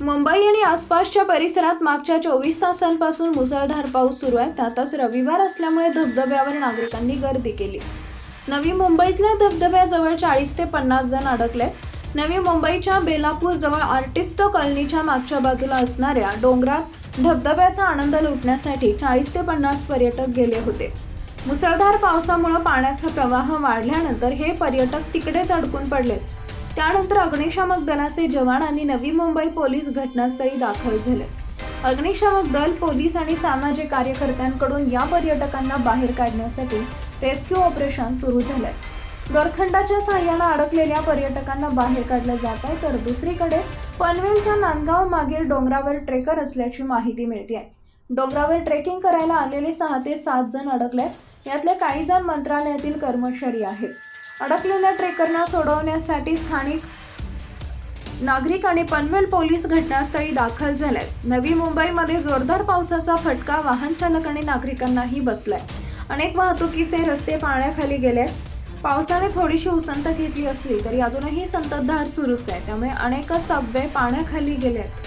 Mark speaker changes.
Speaker 1: मुंबई आणि आसपासच्या परिसरात मागच्या चोवीस तासांपासून मुसळधार पाऊस सुरू आहे. त्यातच रविवार असल्यामुळे धबधब्यावर नागरिकांनी गर्दी केली. नवी मुंबईतल्या धबधब्याजवळ चाळीस ते पन्नास जण अडकले. नवी मुंबईच्या बेलापूर जवळ आर्टिस्ट कॉलनीच्या मागच्या बाजूला असणाऱ्या डोंगरात धबधब्याचा आनंद लुटण्यासाठी चाळीस ते पन्नास पर्यटक गेले होते. मुसळधार पावसामुळे पाण्याचा प्रवाह वाढल्यानंतर हे पर्यटक तिकडेच अडकून पडले त्यानंतर अग्निशामक दलाचे जवान आणि नवी मुंबई पोलीस घटनास्थळी दाखल झाले. अग्निशामक दल पोलीस आणि सामाजिक कार्यकर्त्यांकडून या पर्यटकांना बाहेर काढण्यासाठी रेस्क्यू ऑपरेशन सुरू झालंय. दोरखंडाच्या सहाय्याला अडकलेल्या पर्यटकांना बाहेर काढलं जात आहे तर दुसरीकडे पनवेलच्या नांदगाव मागील डोंगरावर ट्रेकर असल्याची माहिती मिळते डोंगरावर ट्रेकिंग करायला आलेले सहा ते सात जण अडकले यातले काही जण मंत्रालयातील कर्मचारी आहेत. अडकलेल्या ट्रेकरना सोडवण्यासाठी स्थानिक नागरिक आणि पनवेल पोलीस घटनास्थळी दाखल झाले नवी मुंबईमध्ये जोरदार पावसाचा फटका वाहन चालक आणि नागरिकांनाही बसलाय. अनेक वाहतुकीचे रस्ते पाण्याखाली गेले पावसाने थोडीशी उसंत घेतली असली तरी अजूनही संततधार सुरूच आहे. त्यामुळे अनेक सबवे पाण्याखाली गेलेत.